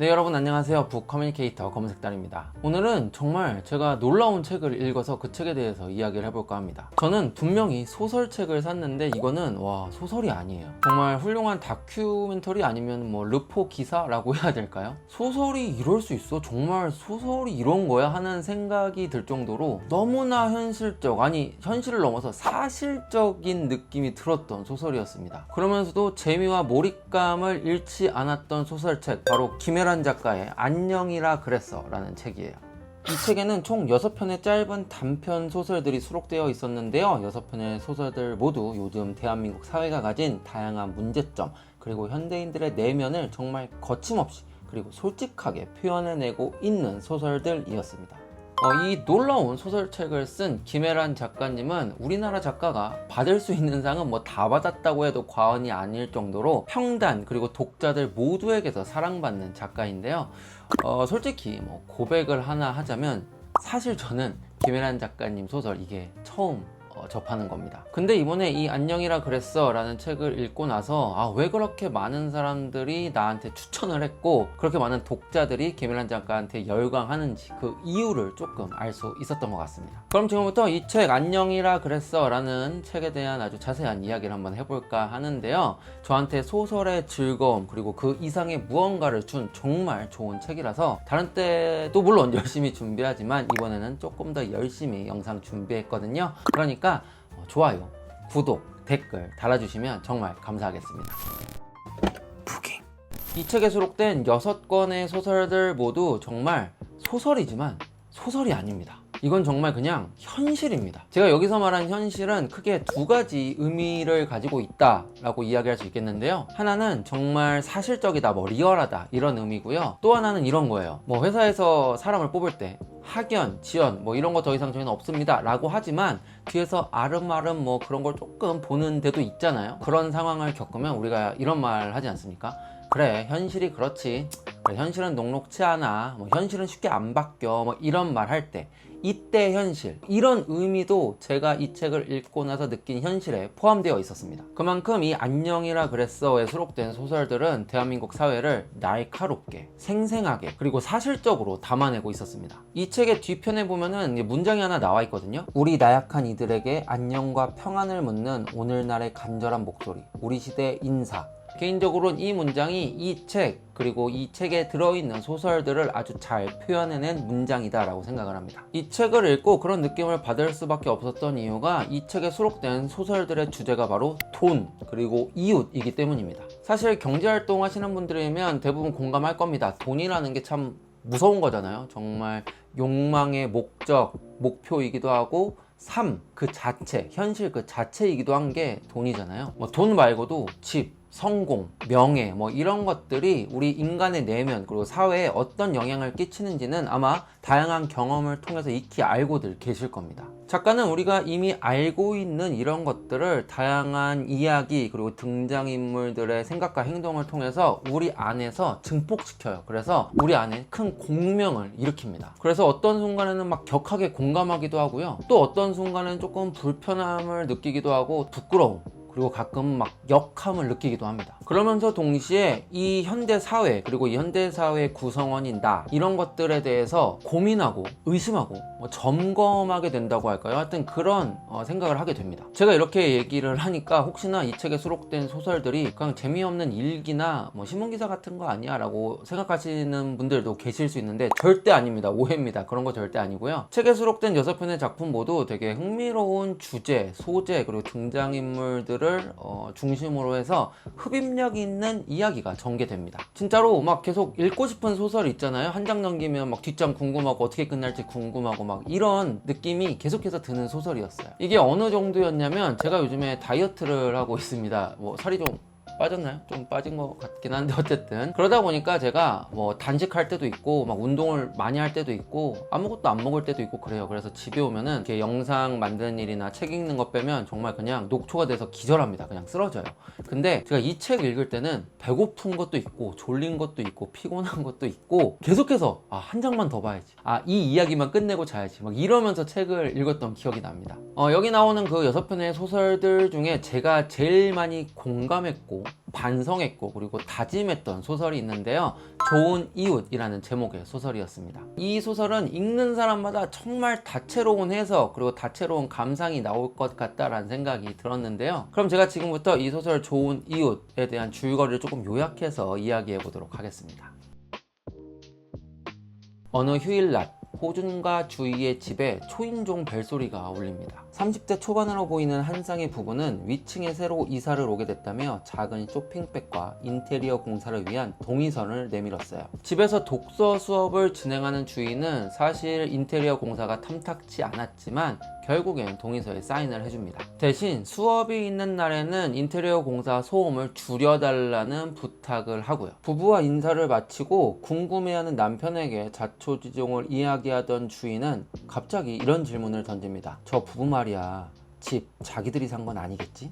네 여러분 안녕하세요. 북 커뮤니케이터 검은색달입니다. 오늘은 정말 제가 놀라운 책을 읽어서 그 책에 대해서 이야기를 해볼까 합니다. 저는 분명히 소설책을 샀는데 이거는 와 소설이 아니에요. 정말 훌륭한 다큐멘터리 아니면 뭐 르포 기사라고 해야 될까요? 소설이 이럴 수 있어? 정말 소설이 이런 거야? 하는 생각이 들 정도로 너무나 현실적 아니 현실을 넘어서 사실적인 느낌이 들었던 소설이었습니다. 그러면서도 재미와 몰입감을 잃지 않았던 소설책 바로 김혜 란 작가의 안녕이라 그랬어 라는 책이에요. 이 책에는 총 6편의 짧은 단편 소설들이 수록되어 있었는데요. 6편의 소설들 모두 요즘 대한민국 사회가 가진 다양한 문제점 그리고 현대인들의 내면을 정말 거침없이 그리고 솔직하게 표현해내고 있는 소설들이었습니다 어, 이 놀라운 소설책을 쓴 김혜란 작가님은 우리나라 작가가 받을 수 있는 상은 뭐 다 받았다고 해도 과언이 아닐 정도로 평단 그리고 독자들 모두에게서 사랑받는 작가인데요. 어, 솔직히 뭐 고백을 하나 하자면 사실 저는 김혜란 작가님 소설 이게 처음 어, 접하는 겁니다. 근데 이번에 이 안녕이라 그랬어 라는 책을 읽고 나서 아, 왜 그렇게 많은 사람들이 나한테 추천을 했고 그렇게 많은 독자들이 김일란 작가한테 열광하는지 그 이유를 조금 알 수 있었던 것 같습니다. 그럼 지금부터 이 책 안녕이라 그랬어 라는 책에 대한 아주 자세한 이야기를 한번 해볼까 하는데요. 저한테 소설의 즐거움 그리고 그 이상의 무언가를 준 정말 좋은 책이라서 다른 때도 물론 열심히 준비하지만 이번에는 조금 더 열심히 영상 준비했거든요. 그러니까 어, 좋아요, 구독, 댓글 달아주시면 정말 감사하겠습니다. 부킹. 이 책에 수록된 6권의 소설들 모두 정말 소설이지만 소설이 아닙니다. 이건 정말 그냥 현실입니다. 제가 여기서 말한 현실은 크게 두 가지 의미를 가지고 있다라고 이야기할 수 있겠는데요. 하나는 정말 사실적이다, 뭐 리얼하다 이런 의미고요. 또 하나는 이런 거예요. 뭐 회사에서 사람을 뽑을 때 학연, 지연 뭐 이런 거 더 이상 저희는 없습니다 라고 하지만 뒤에서 아름아름 뭐 그런 걸 조금 보는 데도 있잖아요. 그런 상황을 겪으면 우리가 이런 말 하지 않습니까? 그래 현실이 그렇지 그래, 현실은 녹록치 않아 뭐 현실은 쉽게 안 바뀌어 뭐 이런 말 할 때 이때 현실. 이런 의미도 제가 이 책을 읽고 나서 느낀 현실에 포함되어 있었습니다. 그만큼 이 안녕이라 그랬어에 수록된 소설들은 대한민국 사회를 날카롭게 생생하게 그리고 사실적으로 담아내고 있었습니다. 이 책의 뒤편에 보면은 문장이 하나 나와 있거든요 우리 나약한 이들에게 안녕과 평안을 묻는 오늘날의 간절한 목소리 우리 시대의 인사 개인적으로는 이 문장이 이 책 그리고 이 책에 들어있는 소설들을 아주 잘 표현해낸 문장이다 라고 생각을 합니다. 이 책을 읽고 그런 느낌을 받을 수밖에 없었던 이유가 이 책에 수록된 소설들의 주제가 바로 돈 그리고 이웃이기 때문입니다. 사실 경제활동 하시는 분들이면 대부분 공감할 겁니다. 돈이라는 게 참 무서운 거잖아요. 정말 욕망의 목적, 목표이기도 하고 삶 그 자체, 현실 그 자체이기도 한 게 돈이잖아요. 뭐 돈 말고도 집, 성공, 명예 뭐 이런 것들이 우리 인간의 내면 그리고 사회에 어떤 영향을 끼치는지는 아마 다양한 경험을 통해서 익히 알고들 계실 겁니다. 작가는 우리가 이미 알고 있는 이런 것들을 다양한 이야기 그리고 등장인물들의 생각과 행동을 통해서 우리 안에서 증폭시켜요. 그래서 우리 안에 큰 공명을 일으킵니다. 그래서 어떤 순간에는 막 격하게 공감하기도 하고요. 또 어떤 순간에는 조금 불편함을 느끼기도 하고 부끄러움 그리고 가끔 막 역함을 느끼기도 합니다. 그러면서 동시에 이 현대 사회 그리고 이 현대 사회 구성원인 나 이런 것들에 대해서 고민하고 의심하고 뭐 점검하게 된다고 할까요? 하여튼 그런 어, 생각을 하게 됩니다. 제가 이렇게 얘기를 하니까 혹시나 이 책에 수록된 소설들이 그냥 재미없는 일기나 뭐 신문 기사 같은 거 아니야라고 생각하시는 분들도 계실 수 있는데 절대 아닙니다. 오해입니다. 그런 거 절대 아니고요. 책에 수록된 6편의 작품 모두 되게 흥미로운 주제, 소재 그리고 등장인물들 을 어, 중심으로 해서 흡입력 있는 이야기가 전개됩니다. 진짜로 막 계속 읽고 싶은 소설 있잖아요. 한 장 넘기면 막 뒷장 궁금하고 어떻게 끝날지 궁금하고 막 이런 느낌이 계속해서 드는 소설이었어요. 이게 어느 정도였냐면 제가 요즘에 다이어트를 하고 있습니다. 뭐 살이 좀 빠졌나요? 좀 빠진 것 같긴 한데 어쨌든. 그러다 보니까 제가 뭐 단식할 때도 있고 막 운동을 많이 할 때도 있고 아무것도 안 먹을 때도 있고 그래요. 그래서 집에 오면은 이렇게 영상 만드는 일이나 책 읽는 것 빼면 정말 그냥 녹초가 돼서 기절합니다. 그냥 쓰러져요. 근데 제가 이 책 읽을 때는 배고픈 것도 있고 졸린 것도 있고 피곤한 것도 있고 계속해서 아 한 장만 더 봐야지. 아 이 이야기만 끝내고 자야지. 막 이러면서 책을 읽었던 기억이 납니다. 어, 여기 나오는 그 여섯 편의 소설들 중에 제가 제일 많이 공감했고 반성했고 그리고 다짐했던 소설이 있는데요. 좋은 이웃이라는 제목의 소설이었습니다. 이 소설은 읽는 사람마다 정말 다채로운 해석 그리고 다채로운 감상이 나올 것 같다라는 생각이 들었는데요. 그럼 제가 지금부터 이 소설 좋은 이웃에 대한 줄거리를 조금 요약해서 이야기해 보도록 하겠습니다. 어느 휴일날 호준과 주희의 집에 초인종 벨소리가 울립니다. 30대 초반으로 보이는 한 쌍의 부부는 위층에 새로 이사를 오게 됐다며 작은 쇼핑백과 인테리어 공사를 위한 동의선을 내밀었어요. 집에서 독서 수업을 진행하는 주희는 사실 인테리어 공사가 탐탁치 않았지만 결국엔 동의서에 사인을 해줍니다. 대신 수업이 있는 날에는 인테리어 공사 소음을 줄여달라는 부탁을 하고요. 부부와 인사를 마치고 궁금해하는 남편에게 자초지종을 이야기하던 주인은 갑자기 이런 질문을 던집니다. 저 부부 말이야. 집 자기들이 산 건 아니겠지?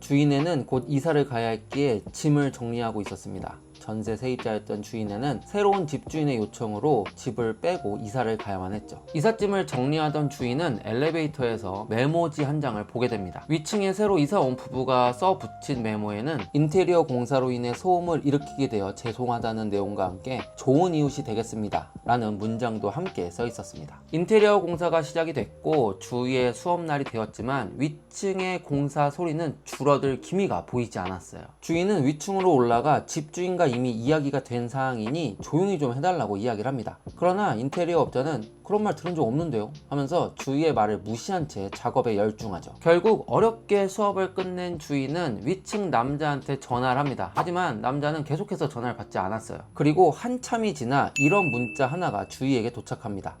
주인에는 곧 이사를 가야 했기에 짐을 정리하고 있었습니다. 전세 세입자였던 주인에는 새로운 집주인의 요청으로 집을 빼고 이사를 가야만 했죠. 이삿짐을 정리하던 주인은 엘리베이터에서 메모지 한 장을 보게 됩니다. 위층에 새로 이사 온 부부가 써 붙인 메모에는 인테리어 공사로 인해 소음을 일으키게 되어 죄송하다는 내용과 함께 좋은 이웃이 되겠습니다. 라는 문장도 함께 써 있었습니다. 인테리어 공사가 시작이 됐고 주위의 수업날이 되었지만 위층의 공사 소리는 줄어들 기미가 보이지 않았어요. 주인은 위층으로 올라가 집주인과 이미 이야기가 된 사항이니 조용히 좀 해달라고 이야기를 합니다. 그러나 인테리어 업자는 그런 말 들은 적 없는데요 하면서 주위의 말을 무시한 채 작업에 열중하죠. 결국 어렵게 수업을 끝낸 주인은 위층 남자한테 전화를 합니다. 하지만 남자는 계속해서 전화를 받지 않았어요. 그리고 한참이 지나 이런 문자 하나가 주희에게 도착합니다.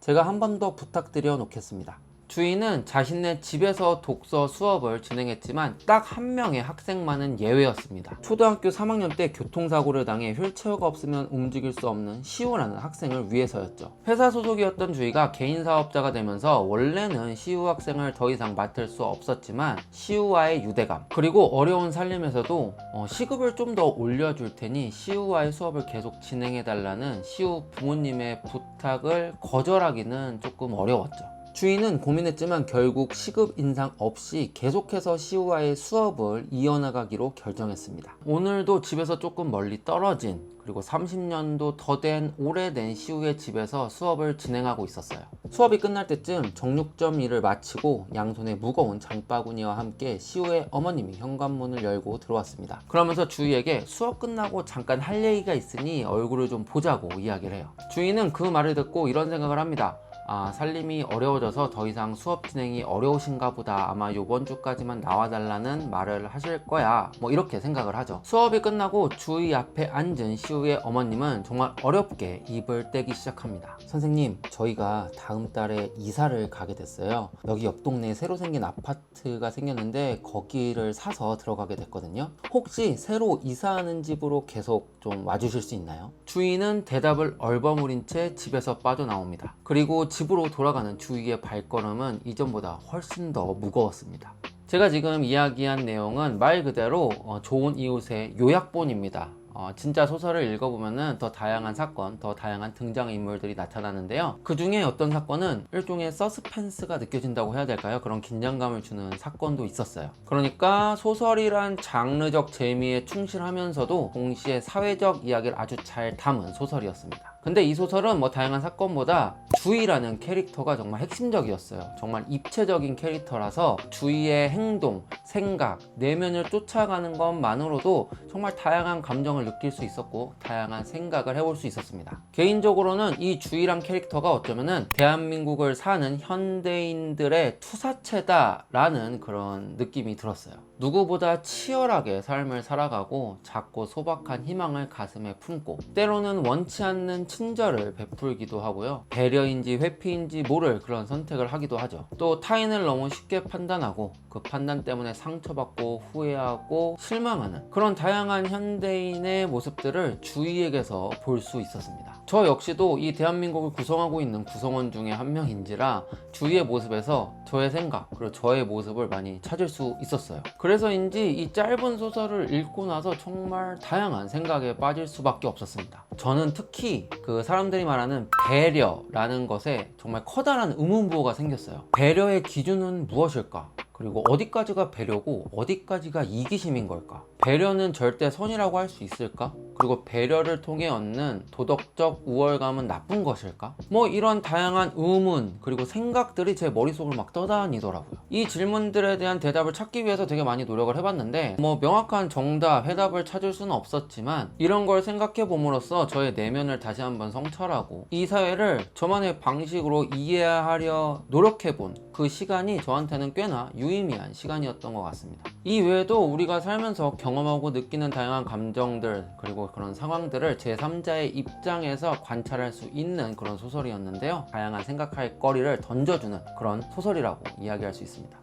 제가 한 번 더 부탁드려 놓겠습니다. 주인은 자신의 집에서 독서 수업을 진행했지만 딱 한 명의 학생만은 예외였습니다. 초등학교 3학년 때 교통사고를 당해 휠체어가 없으면 움직일 수 없는 시우라는 학생을 위해서였죠. 회사 소속이었던 주희가 개인 사업자가 되면서 원래는 시우 학생을 더 이상 맡을 수 없었지만 시우와의 유대감 그리고 어려운 살림에서도 어, 시급을 좀 더 올려줄 테니 시우와의 수업을 계속 진행해 달라는 시우 부모님의 부탁을 거절하기는 조금 어려웠죠. 주인은 고민했지만 결국 시급 인상 없이 계속해서 시우와의 수업을 이어나가기로 결정했습니다. 오늘도 집에서 조금 멀리 떨어진 그리고 30년도 더 된 오래된 시우의 집에서 수업을 진행하고 있었어요. 수업이 끝날 때쯤 정육점 일을 마치고 양손에 무거운 장바구니와 함께 시우의 어머님이 현관문을 열고 들어왔습니다. 그러면서 주희에게 수업 끝나고 잠깐 할 얘기가 있으니 얼굴을 좀 보자고 이야기를 해요. 주인은 그 말을 듣고 이런 생각을 합니다. 아, 살림이 어려워져서 더 이상 수업 진행이 어려우신가 보다. 아마 요번 주까지만 나와달라는 말을 하실 거야. 뭐 이렇게 생각을 하죠. 수업이 끝나고 주희 앞에 앉은 시우의 어머님은 정말 어렵게 입을 떼기 시작합니다. 선생님, 저희가 다음 달에 이사를 가게 됐어요. 여기 옆 동네에 새로 생긴 아파트가 생겼는데 거기를 사서 들어가게 됐거든요. 혹시 새로 이사하는 집으로 계속 좀 와주실 수 있나요? 주인은 대답을 얼버무린 채 집에서 빠져나옵니다. 그리고 집 으로 돌아가는 주희의 발걸음은 이전보다 훨씬 더 무거웠습니다. 제가 지금 이야기한 내용은 말 그대로 어, 좋은 이웃의 요약본입니다. 어, 진짜 소설을 읽어보면은 더 다양한 사건, 더 다양한 등장인물들이 나타나는데요. 그 중에 어떤 사건은 일종의 서스펜스가 느껴진다고 해야 될까요? 그런 긴장감을 주는 사건도 있었어요. 그러니까 소설이란 장르적 재미에 충실하면서도 동시에 사회적 이야기를 아주 잘 담은 소설이었습니다. 근데 이 소설은 뭐 다양한 사건보다 주희라는 캐릭터가 정말 핵심적이었어요. 정말 입체적인 캐릭터라서 주희의 행동, 생각, 내면을 쫓아가는 것만으로도 정말 다양한 감정을 느낄 수 있었고 다양한 생각을 해볼 수 있었습니다. 개인적으로는 이 주희란 캐릭터가 어쩌면은 대한민국을 사는 현대인들의 투사체다라는 그런 느낌이 들었어요. 누구보다 치열하게 삶을 살아가고 작고 소박한 희망을 가슴에 품고 때로는 원치 않는 친절을 베풀기도 하고요. 배려인지 회피인지 모를 그런 선택을 하기도 하죠. 또 타인을 너무 쉽게 판단하고 그 판단 때문에 상처받고 후회하고 실망하는 그런 다양한 현대인의 모습들을 주위에게서 볼 수 있었습니다. 저 역시도 이 대한민국을 구성하고 있는 구성원 중에 한 명인지라 주위의 모습에서 저의 생각 그리고 저의 모습을 많이 찾을 수 있었어요. 그래 서인지 이 짧은 소설을 읽고 나서 정말 다양한 생각에 빠질 수밖에 없었습니다. 저는 특히 그 사람들이 말하는 배려라는 것에 정말 커다란 의문부호가 생겼어요. 배려의 기준은 무엇일까? 그리고 어디까지가 배려고 어디까지가 이기심인 걸까? 배려는 절대 선이라고 할 수 있을까? 그리고 배려를 통해 얻는 도덕적 우월감은 나쁜 것일까? 뭐 이런 다양한 의문 그리고 생각들이 제 머릿속을 막 떠다니더라고요. 이 질문들에 대한 대답을 찾기 위해서 되게 많이 노력을 해봤는데 뭐 명확한 정답, 해답을 찾을 수는 없었지만 이런 걸 생각해 봄으로써 저의 내면을 다시 한번 성찰하고 이 사회를 저만의 방식으로 이해하려 노력해 본 그 시간이 저한테는 꽤나 유의미한 시간이었던 것 같습니다. 이 외에도 우리가 살면서 경험하고 느끼는 다양한 감정들 그리고 그런 상황들을 제3자의 입장에서 관찰할 수 있는 그런 소설이었는데요. 다양한 생각할 거리를 던져주는 그런 소설이라고 이야기할 수 있습니다.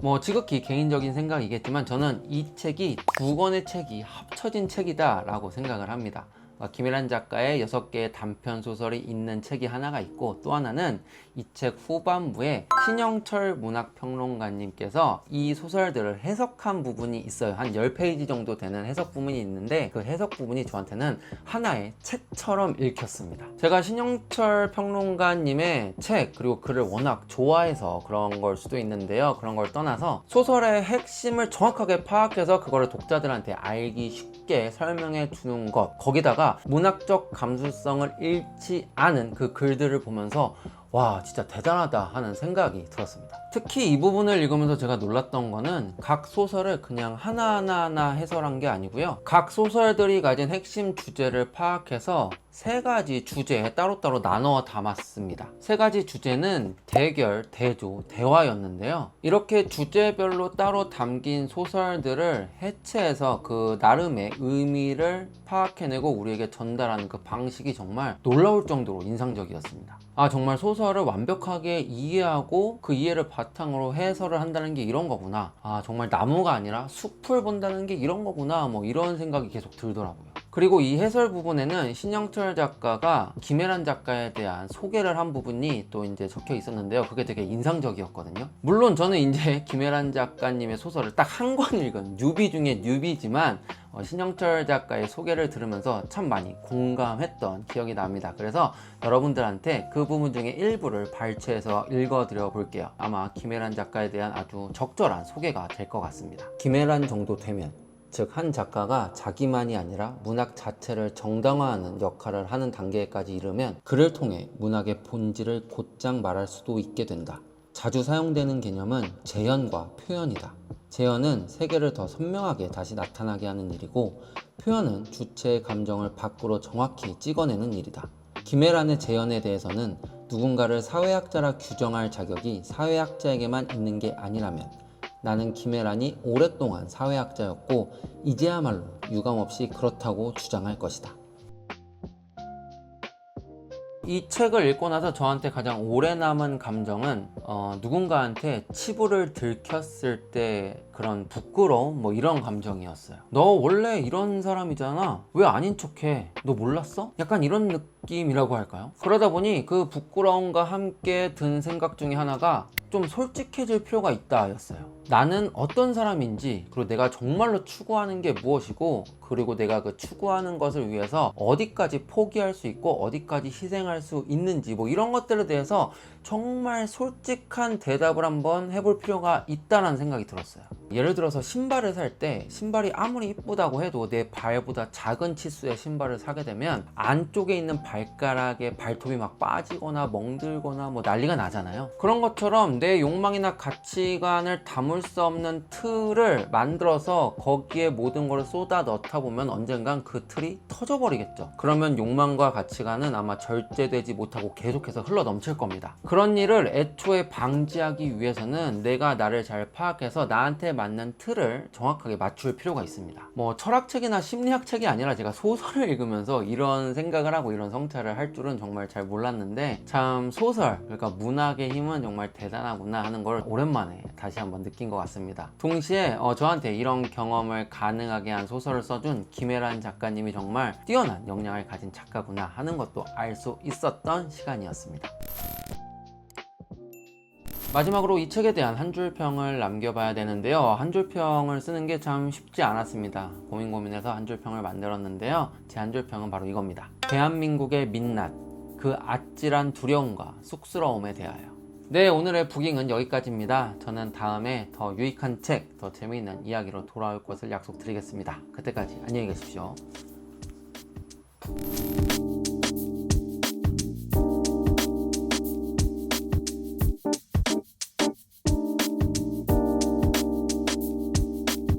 뭐 지극히 개인적인 생각이겠지만 저는 이 책이 두 권의 책이 합쳐진 책이다 라고 생각을 합니다. 어, 김일한 작가의 6개의 단편 소설이 있는 책이 하나가 있고 또 하나는 이 책 후반부에 신영철 문학평론가님께서 이 소설들을 해석한 부분이 있어요. 한 10페이지 정도 되는 해석 부분이 있는데 그 해석 부분이 저한테는 하나의 책처럼 읽혔습니다. 제가 신영철 평론가님의 책 그리고 글을 워낙 좋아해서 그런 걸 수도 있는데요. 그런 걸 떠나서 소설의 핵심을 정확하게 파악해서 그거를 독자들한테 알기 쉽게 설명해 주는 것. 거기다가 문학적 감수성을 잃지 않은 그 글들을 보면서 와 진짜 대단하다 하는 생각이 들었습니다 특히 이 부분을 읽으면서 제가 놀랐던 거는 각 소설을 그냥 하나하나 해설한 게 아니고요. 각 소설들이 가진 핵심 주제를 파악해서 세 가지 주제에 따로따로 나눠 담았습니다. 세 가지 주제는 대결, 대조, 대화였는데요. 이렇게 주제별로 따로 담긴 소설들을 해체해서 그 나름의 의미를 파악해내고 우리에게 전달하는 그 방식이 정말 놀라울 정도로 인상적이었습니다. 아 정말 소설을 완벽하게 이해하고 그 이해를 바탕으로 해설을 한다는 게 이런 거구나. 아 정말 나무가 아니라 숲을 본다는 게 이런 거구나. 뭐 이런 생각이 계속 들더라고요 그리고 이 해설 부분에는 신영철 작가가 김혜란 작가에 대한 소개를 한 부분이 또 이제 적혀 있었는데요. 그게 되게 인상적이었거든요. 물론 저는 이제 김혜란 작가님의 소설을 딱 한 권 읽은 뉴비 중에 뉴비지만 어, 신영철 작가의 소개를 들으면서 참 많이 공감했던 기억이 납니다. 그래서 여러분들한테 그 부분 중에 일부를 발췌해서 읽어드려 볼게요. 아마 김혜란 작가에 대한 아주 적절한 소개가 될 것 같습니다. 김혜란 정도 되면 즉 한 작가가 자기만이 아니라 문학 자체를 정당화하는 역할을 하는 단계까지 이르면 그를 통해 문학의 본질을 곧장 말할 수도 있게 된다. 자주 사용되는 개념은 재현과 표현이다. 재현은 세계를 더 선명하게 다시 나타나게 하는 일이고 표현은 주체의 감정을 밖으로 정확히 찍어내는 일이다. 김혜란의 재현에 대해서는 누군가를 사회학자라 규정할 자격이 사회학자에게만 있는 게 아니라면 나는 김혜란이 오랫동안 사회학자였고 이제야말로 유감없이 그렇다고 주장할 것이다. 이 책을 읽고 나서 저한테 가장 오래 남은 감정은 어, 누군가한테 치부를 들켰을 때 그런 부끄러움 뭐 이런 감정이었어요. 너 원래 이런 사람이잖아. 왜 아닌 척해? 너 몰랐어? 약간 이런 느낌이라고 할까요? 그러다 보니 그 부끄러움과 함께 든 생각 중에 하나가 좀 솔직해질 필요가 있다 였어요. 나는 어떤 사람인지 그리고 내가 정말로 추구하는 게 무엇이고 그리고 내가 그 추구하는 것을 위해서 어디까지 포기할 수 있고 어디까지 희생할 수 있는지 뭐 이런 것들에 대해서 정말 솔직한 대답을 한번 해볼 필요가 있다는 생각이 들었어요. 예를 들어서 신발을 살 때 신발이 아무리 이쁘다고 해도 내 발보다 작은 치수의 신발을 사게 되면 안쪽에 있는 발가락에 발톱이 막 빠지거나 멍들거나 뭐 난리가 나잖아요. 그런 것처럼 내 욕망이나 가치관을 담을 수 없는 틀을 만들어서 거기에 모든 걸 쏟아 넣다 보면 언젠간 그 틀이 터져버리겠죠. 그러면 욕망과 가치관은 아마 절제되지 못하고 계속해서 흘러 넘칠 겁니다. 그런 일을 애초에 방지하기 위해서는 내가 나를 잘 파악해서 나한테 맞는 틀을 정확하게 맞출 필요가 있습니다. 뭐 철학책이나 심리학책이 아니라 제가 소설을 읽으면서 이런 생각을 하고 이런 성찰을 할 줄은 정말 잘 몰랐는데 참 소설 그러니까 문학의 힘은 정말 대단하구나 하는 걸 오랜만에 다시 한번 느낀 것 같습니다. 동시에 어, 저한테 이런 경험을 가능하게 한 소설을 써준 김혜란 작가님이 정말 뛰어난 역량을 가진 작가구나 하는 것도 알 수 있었던 시간이었습니다. 마지막으로 이 책에 대한 한 줄 평을 남겨봐야 되는데요. 한 줄 평을 쓰는 게 참 쉽지 않았습니다. 고민 고민해서 한 줄 평을 만들었는데요. 제 한 줄 평은 바로 이겁니다. 대한민국의 민낯, 그 아찔한 두려움과 쑥스러움에 대하여. 네, 오늘의 부깅은 여기까지입니다. 저는 다음에 더 유익한 책, 더 재미있는 이야기로 돌아올 것을 약속드리겠습니다. 그때까지 안녕히 계십시오.